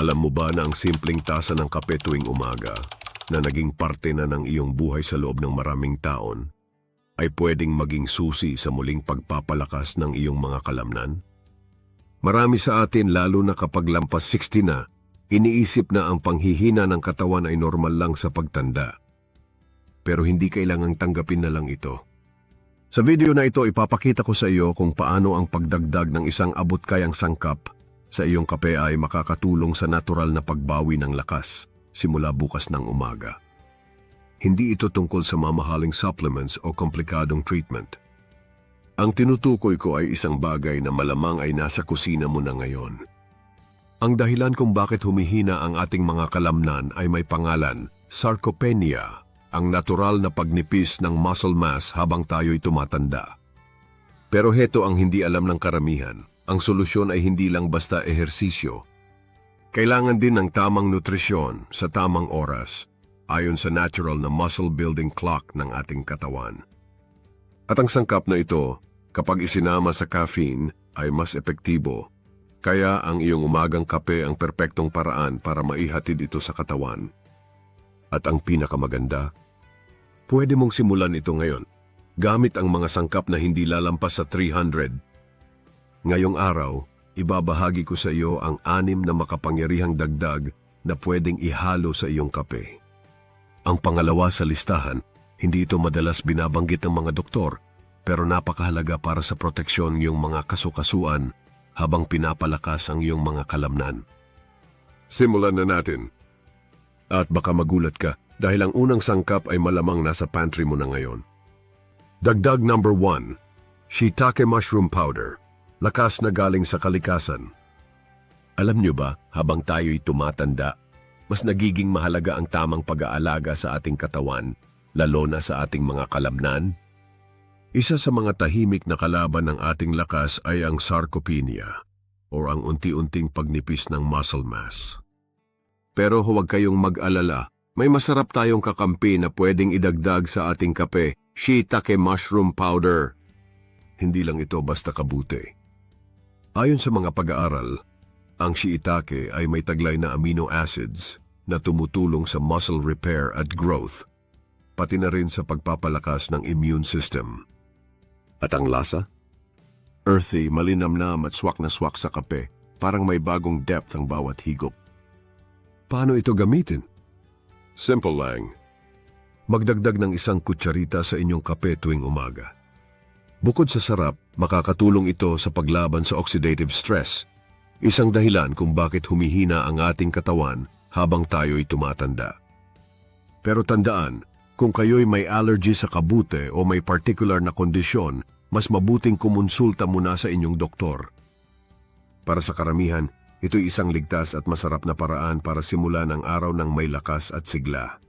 Alam mo ba na ang simpleng tasa ng kape tuwing umaga na naging parte na ng iyong buhay sa loob ng maraming taon ay pwedeng maging susi sa muling pagpapalakas ng iyong mga kalamnan? Marami sa atin lalo na kapag lampas 60 na, iniisip na ang panghihina ng katawan ay normal lang sa pagtanda. Pero hindi kailangang tanggapin na lang ito. Sa video na ito, ipapakita ko sa iyo kung paano ang pagdagdag ng isang abot-kayang sangkap sa iyong kape ay makakatulong sa natural na pagbawi ng lakas simula bukas ng umaga. Hindi ito tungkol sa mamahaling supplements o komplikadong treatment. Ang tinutukoy ko ay isang bagay na malamang ay nasa kusina mo na ngayon. Ang dahilan kung bakit humihina ang ating mga kalamnan ay may pangalan, sarcopenia, ang natural na pagnipis ng muscle mass habang tayo'y tumatanda. Pero heto ang hindi alam ng karamihan. Ang solusyon ay hindi lang basta ehersisyo. Kailangan din ng tamang nutrisyon sa tamang oras ayon sa natural na muscle building clock ng ating katawan. At ang sangkap na ito, kapag isinama sa caffeine, ay mas epektibo. Kaya ang iyong umagang kape ang perpektong paraan para maihatid ito sa katawan. At ang pinakamaganda, pwede mong simulan ito ngayon gamit ang mga sangkap na hindi lalampas sa 300 Ngayong araw, ibabahagi ko sa iyo ang anim na makapangyarihang dagdag na pwedeng ihalo sa iyong kape. Ang pangalawa sa listahan, hindi ito madalas binabanggit ng mga doktor, pero napakahalaga para sa proteksyon yung mga kasukasuan habang pinapalakas ang iyong mga kalamnan. Simulan na natin. At baka magulat ka dahil ang unang sangkap ay malamang nasa pantry mo na ngayon. Dagdag number 1, Shiitake Mushroom Powder lakas na galing sa kalikasan. Alam nyo ba, habang tayo'y tumatanda, mas nagiging mahalaga ang tamang pag-aalaga sa ating katawan, lalo na sa ating mga kalamnan? Isa sa mga tahimik na kalaban ng ating lakas ay ang sarcopenia, o ang unti-unting pagnipis ng muscle mass. Pero huwag kayong mag-alala, may masarap tayong kakampi na pwedeng idagdag sa ating kape, shiitake mushroom powder. Hindi lang ito basta kabuti. Ayon sa mga pag-aaral, ang shiitake ay may taglay na amino acids na tumutulong sa muscle repair at growth, pati na rin sa pagpapalakas ng immune system. At ang lasa? Earthy, malinamnam at swak na swak sa kape, parang may bagong depth ang bawat higop. Paano ito gamitin? Simple lang. Magdagdag ng isang kutsarita sa inyong kape tuwing umaga. Bukod sa sarap, makakatulong ito sa paglaban sa oxidative stress, isang dahilan kung bakit humihina ang ating katawan habang tayo'y tumatanda. Pero tandaan, kung kayo'y may allergy sa kabute o may particular na kondisyon, mas mabuting kumonsulta muna sa inyong doktor. Para sa karamihan, ito'y isang ligtas at masarap na paraan para simulan ang araw ng may lakas at sigla.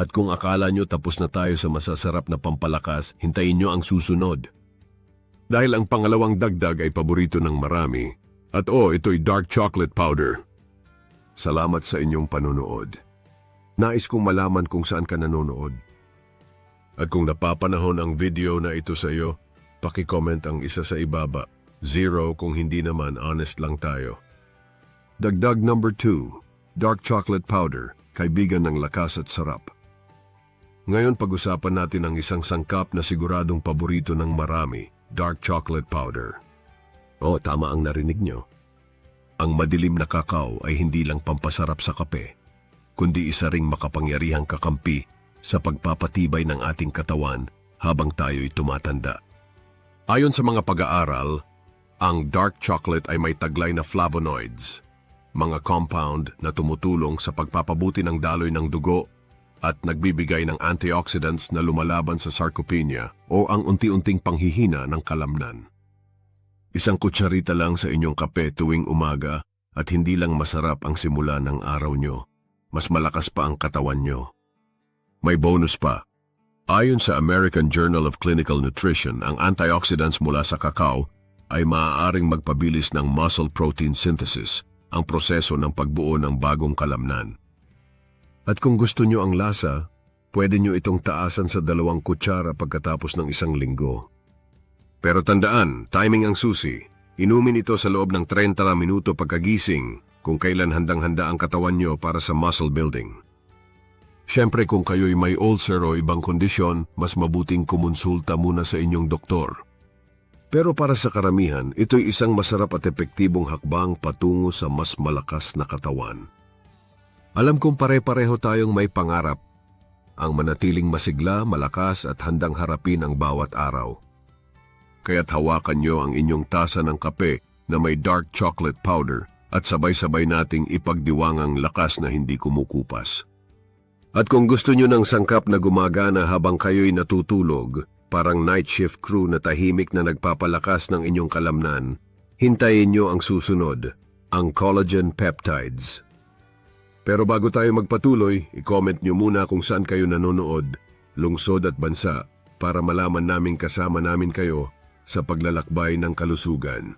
At kung akala nyo tapos na tayo sa masasarap na pampalakas, hintayin nyo ang susunod. Dahil ang pangalawang dagdag ay paborito ng marami. At oh, ito'y dark chocolate powder. Salamat sa inyong panonood. Nais kong malaman kung saan ka nanonood. At kung napapanahon ang video na ito sa iyo, paki-comment ang isa sa ibaba. Zero kung hindi naman honest lang tayo. Dagdag number 2, dark chocolate powder, kaibigan ng lakas at sarap. Ngayon pag-usapan natin ang isang sangkap na siguradong paborito ng marami, dark chocolate powder. Oh, tama ang narinig nyo. Ang madilim na kakao ay hindi lang pampasarap sa kape, kundi isa ring makapangyarihang kakampi sa pagpapatibay ng ating katawan habang tayo'y tumatanda. Ayon sa mga pag-aaral, ang dark chocolate ay may taglay na flavonoids, mga compound na tumutulong sa pagpapabuti ng daloy ng dugo at nagbibigay ng antioxidants na lumalaban sa sarcopenia o ang unti-unting panghihina ng kalamnan. Isang kutsarita lang sa inyong kape tuwing umaga at hindi lang masarap ang simula ng araw nyo, mas malakas pa ang katawan nyo. May bonus pa. Ayon sa American Journal of Clinical Nutrition, ang antioxidants mula sa kakao ay maaaring magpabilis ng muscle protein synthesis, ang proseso ng pagbuo ng bagong kalamnan. At kung gusto nyo ang lasa, pwede nyo itong taasan sa dalawang kutsara pagkatapos ng isang linggo. Pero tandaan, timing ang susi. Inumin ito sa loob ng 30 minuto pagkagising kung kailan handang-handa ang katawan nyo para sa muscle building. Siyempre kung kayo'y may ulcer o ibang kondisyon, mas mabuting kumonsulta muna sa inyong doktor. Pero para sa karamihan, ito'y isang masarap at epektibong hakbang patungo sa mas malakas na katawan. Alam kong pare-pareho tayong may pangarap, ang manatiling masigla, malakas at handang harapin ang bawat araw. Kaya't hawakan nyo ang inyong tasa ng kape na may dark chocolate powder at sabay-sabay nating ipagdiwangang lakas na hindi kumukupas. At kung gusto nyo ng sangkap na gumagana habang kayo'y natutulog, parang night shift crew na tahimik na nagpapalakas ng inyong kalamnan, hintayin nyo ang susunod, ang collagen peptides. Pero bago tayo magpatuloy, i-comment nyo muna kung saan kayo nanonood, lungsod at bansa, para malaman naming kasama namin kayo sa paglalakbay ng kalusugan.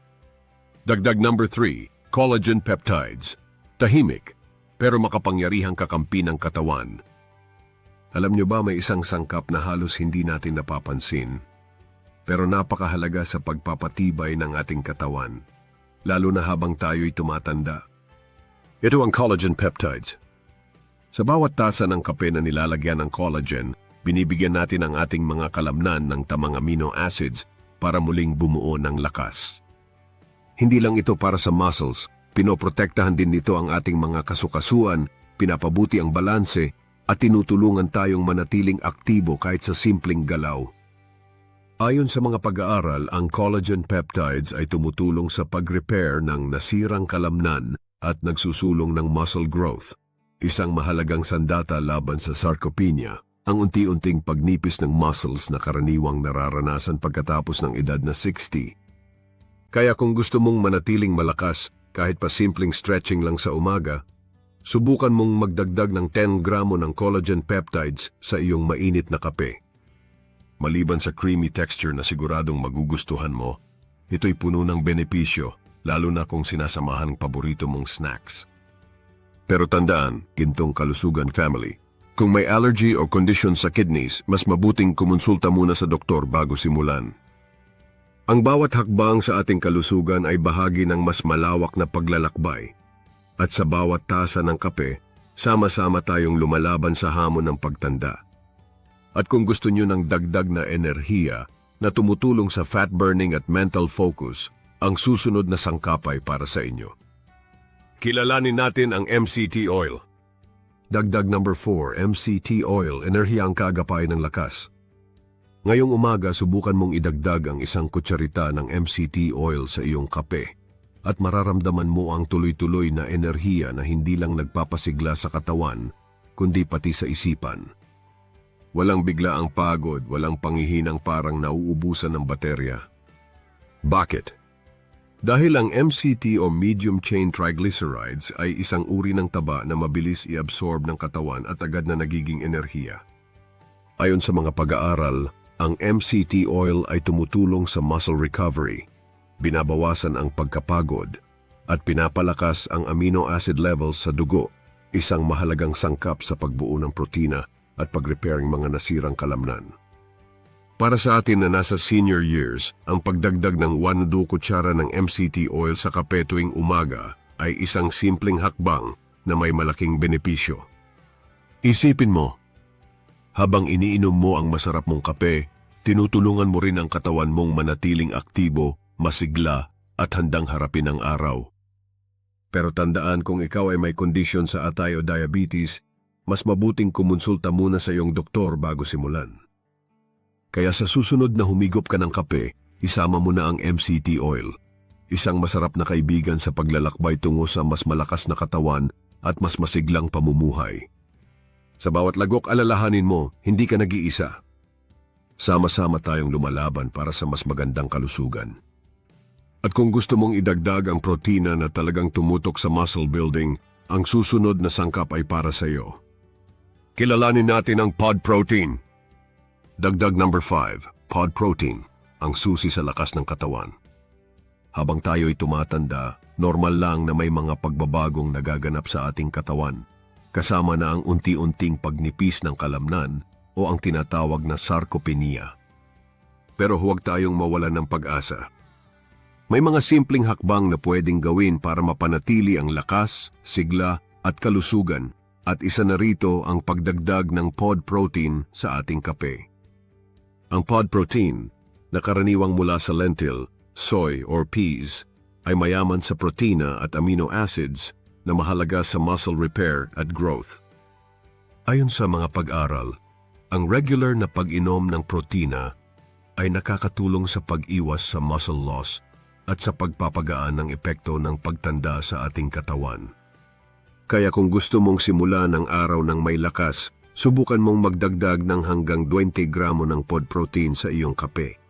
Dagdag number 3, collagen peptides. Tahimik, pero makapangyarihang kakampi ng katawan. Alam nyo ba may isang sangkap na halos hindi natin napapansin? Pero napakahalaga sa pagpapatibay ng ating katawan, lalo na habang tayo'y tumatanda. Ito ang collagen peptides. Sa bawat tasa ng kape na nilalagyan ng collagen, binibigyan natin ang ating mga kalamnan ng tamang amino acids para muling bumuo ng lakas. Hindi lang ito para sa muscles, pinoprotektahan din nito ang ating mga kasukasuan, pinapabuti ang balanse, at tinutulungan tayong manatiling aktibo kahit sa simpleng galaw. Ayon sa mga pag-aaral, ang collagen peptides ay tumutulong sa pag-repair ng nasirang kalamnan at nagsusulong ng muscle growth, isang mahalagang sandata laban sa sarcopenia, ang unti-unting pagnipis ng muscles na karaniwang nararanasan pagkatapos ng edad na 60. Kaya kung gusto mong manatiling malakas kahit pa simpleng stretching lang sa umaga, subukan mong magdagdag ng 10 gramo ng collagen peptides sa iyong mainit na kape. Maliban sa creamy texture na siguradong magugustuhan mo, ito'y puno ng benepisyo lalo na kung sinasamahan ng paborito mong snacks. Pero tandaan, gintong kalusugan family, kung may allergy o condition sa kidneys, mas mabuting kumonsulta muna sa doktor bago simulan. Ang bawat hakbang sa ating kalusugan ay bahagi ng mas malawak na paglalakbay. At sa bawat tasa ng kape, sama-sama tayong lumalaban sa hamon ng pagtanda. At kung gusto nyo ng dagdag na enerhiya na tumutulong sa fat burning at mental focus, ang susunod na sangkapay para sa inyo. Kilalanin natin ang MCT oil. Dagdag number 4, MCT oil, enerhiyang kagapay ng lakas. Ngayong umaga, subukan mong idagdag ang isang kutsarita ng MCT oil sa iyong kape at mararamdaman mo ang tuloy-tuloy na enerhiya na hindi lang nagpapasigla sa katawan, kundi pati sa isipan. Walang bigla ang pagod, walang pangihinang parang nauubusan ng baterya. Bakit? Dahil ang MCT o medium chain triglycerides ay isang uri ng taba na mabilis i-absorb ng katawan at agad na nagiging enerhiya. Ayon sa mga pag-aaral, ang MCT oil ay tumutulong sa muscle recovery, binabawasan ang pagkapagod, at pinapalakas ang amino acid levels sa dugo, isang mahalagang sangkap sa pagbuo ng protina at pag-repairing mga nasirang kalamnan. Para sa atin na nasa senior years, ang pagdagdag ng 1 2 kutsara ng MCT oil sa kape tuwing umaga ay isang simpleng hakbang na may malaking benepisyo. Isipin mo, habang iniinom mo ang masarap mong kape, tinutulungan mo rin ang katawan mong manatiling aktibo, masigla at handang harapin ang araw. Pero tandaan kung ikaw ay may kondisyon sa atay o diabetes, mas mabuting kumonsulta muna sa iyong doktor bago simulan. Kaya sa susunod na humigop ka ng kape, isama mo na ang MCT oil. Isang masarap na kaibigan sa paglalakbay tungo sa mas malakas na katawan at mas masiglang pamumuhay. Sa bawat lagok alalahanin mo, hindi ka nag-iisa. Sama-sama tayong lumalaban para sa mas magandang kalusugan. At kung gusto mong idagdag ang protina na talagang tumutok sa muscle building, ang susunod na sangkap ay para sa iyo. Kilalanin natin ang pod protein. Dagdag number 5, pod protein, ang susi sa lakas ng katawan. Habang tayo'y tumatanda, normal lang na may mga pagbabagong nagaganap sa ating katawan, kasama na ang unti-unting pagnipis ng kalamnan o ang tinatawag na sarcopenia. Pero huwag tayong mawalan ng pag-asa. May mga simpleng hakbang na pwedeng gawin para mapanatili ang lakas, sigla at kalusugan at isa na rito ang pagdagdag ng pod protein sa ating kape. Ang pod protein, na karaniwang mula sa lentil, soy or peas, ay mayaman sa protina at amino acids na mahalaga sa muscle repair at growth. Ayon sa mga pag-aral, ang regular na pag-inom ng protina ay nakakatulong sa pag-iwas sa muscle loss at sa pagpapagaan ng epekto ng pagtanda sa ating katawan. Kaya kung gusto mong simulan ang araw ng may lakas, subukan mong magdagdag ng hanggang 20 gramo ng pod protein sa iyong kape.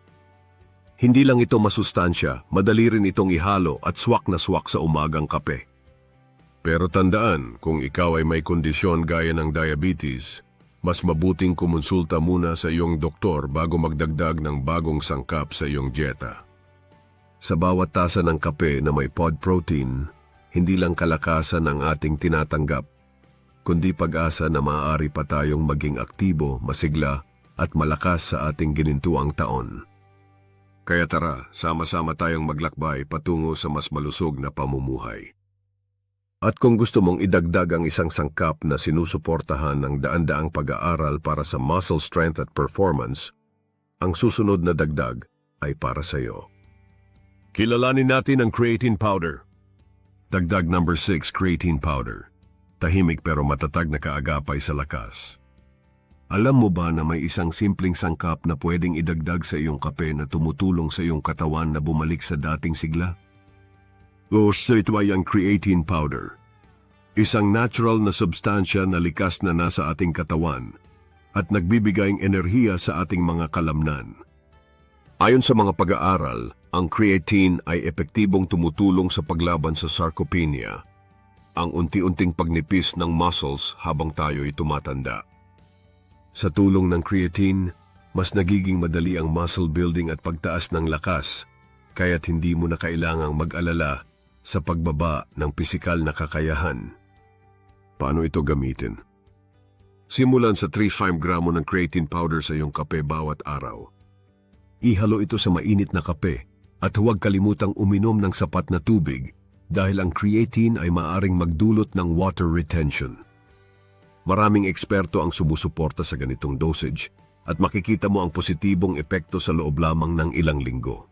Hindi lang ito masustansya, madali rin itong ihalo at swak na swak sa umagang kape. Pero tandaan, kung ikaw ay may kondisyon gaya ng diabetes, mas mabuting kumonsulta muna sa iyong doktor bago magdagdag ng bagong sangkap sa iyong dieta. Sa bawat tasa ng kape na may pod protein, hindi lang kalakasan ang ating tinatanggap, kundi pag-asa na maaari pa tayong maging aktibo, masigla at malakas sa ating ginintuang taon. Kaya tara, sama-sama tayong maglakbay patungo sa mas malusog na pamumuhay. At kung gusto mong idagdag ang isang sangkap na sinusuportahan ng daan-daang pag-aaral para sa muscle strength at performance, ang susunod na dagdag ay para sa iyo. Kilalanin natin ang creatine powder. Dagdag number 6, creatine powder. Tahimik pero matatag na kaagapay sa lakas. Alam mo ba na may isang simpleng sangkap na pwedeng idagdag sa iyong kape na tumutulong sa iyong katawan na bumalik sa dating sigla? O ito ang creatine powder. Isang natural na substansya na likas na nasa ating katawan at nagbibigayng enerhiya sa ating mga kalamnan. Ayon sa mga pag-aaral, ang creatine ay epektibong tumutulong sa paglaban sa sarcopenia, ang unti-unting pagnipis ng muscles habang tayo'y tumatanda. Sa tulong ng creatine, mas nagiging madali ang muscle building at pagtaas ng lakas, kaya't hindi mo na kailangang mag-alala sa pagbaba ng pisikal na kakayahan. Paano ito gamitin? Simulan sa 3-5 gramo ng creatine powder sa iyong kape bawat araw. Ihalo ito sa mainit na kape at huwag kalimutang uminom ng sapat na tubig dahil ang creatine ay maaring magdulot ng water retention. Maraming eksperto ang sumusuporta sa ganitong dosage at makikita mo ang positibong epekto sa loob lamang ng ilang linggo.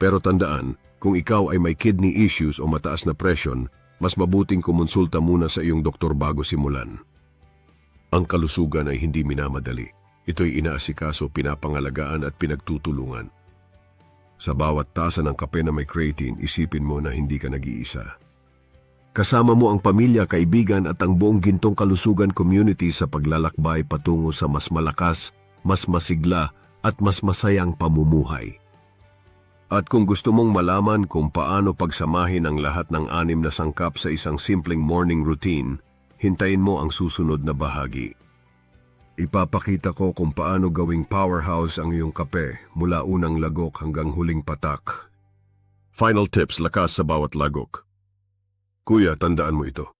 Pero tandaan, kung ikaw ay may kidney issues o mataas na presyon, mas mabuting kumonsulta muna sa iyong doktor bago simulan. Ang kalusugan ay hindi minamadali. Ito'y inaasikaso, pinapangalagaan at pinagtutulungan. Sa bawat tasa ng kape na may creatine, isipin mo na hindi ka nag-iisa. Kasama mo ang pamilya, kaibigan at ang buong gintong kalusugan community sa paglalakbay patungo sa mas malakas, mas masigla at mas masayang pamumuhay. At kung gusto mong malaman kung paano pagsamahin ang lahat ng anim na sangkap sa isang simpleng morning routine, hintayin mo ang susunod na bahagi. Ipapakita ko kung paano gawing powerhouse ang iyong kape mula unang lagok hanggang huling patak. Final tips lakas sa bawat lagok. Kuya, tandaan mo ito.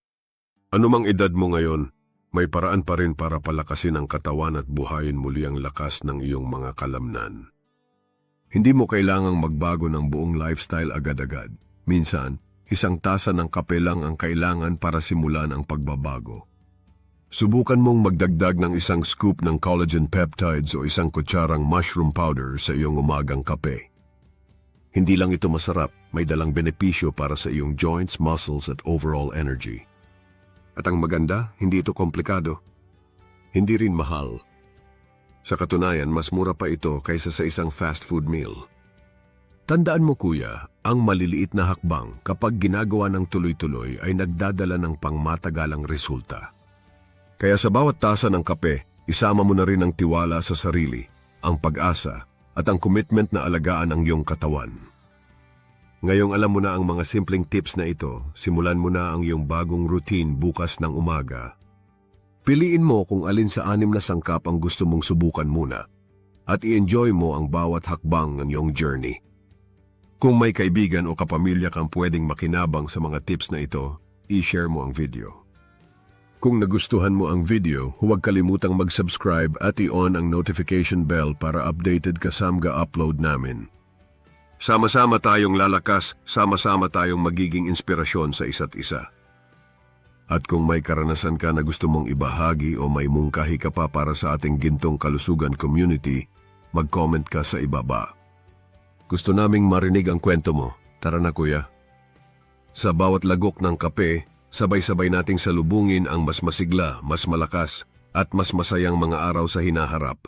Anumang edad mo ngayon, may paraan pa rin para palakasin ang katawan at buhayin muli ang lakas ng iyong mga kalamnan. Hindi mo kailangang magbago ng buong lifestyle agad-agad. Minsan, isang tasa ng kape lang ang kailangan para simulan ang pagbabago. Subukan mong magdagdag ng isang scoop ng collagen peptides o isang kutsarang mushroom powder sa iyong umagang kape. Hindi lang ito masarap, may dalang benepisyo para sa iyong joints, muscles at overall energy. At ang maganda, hindi ito komplikado. Hindi rin mahal. Sa katunayan, mas mura pa ito kaysa sa isang fast food meal. Tandaan mo kuya, ang maliliit na hakbang kapag ginagawa ng tuloy-tuloy ay nagdadala ng pangmatagalang resulta. Kaya sa bawat tasa ng kape, isama mo na rin ang tiwala sa sarili, ang pag-asa, at ang commitment na alagaan ang iyong katawan. Ngayong alam mo na ang mga simpleng tips na ito, simulan mo na ang iyong bagong routine bukas ng umaga. Piliin mo kung alin sa anim na sangkap ang gusto mong subukan muna at i-enjoy mo ang bawat hakbang ng iyong journey. Kung may kaibigan o kapamilya kang pwedeng makinabang sa mga tips na ito, i-share mo ang video. Kung nagustuhan mo ang video, huwag kalimutang mag-subscribe at i-on ang notification bell para updated ka sa mga upload namin. Sama-sama tayong lalakas, sama-sama tayong magiging inspirasyon sa isa't isa. At kung may karanasan ka na gusto mong ibahagi o may mungkahi ka pa para sa ating gintong kalusugan community, mag-comment ka sa ibaba. Gusto naming marinig ang kwento mo. Tara na kuya. Sa bawat lagok ng kape, sabay-sabay nating salubungin ang mas masigla, mas malakas, at mas masayang mga araw sa hinaharap.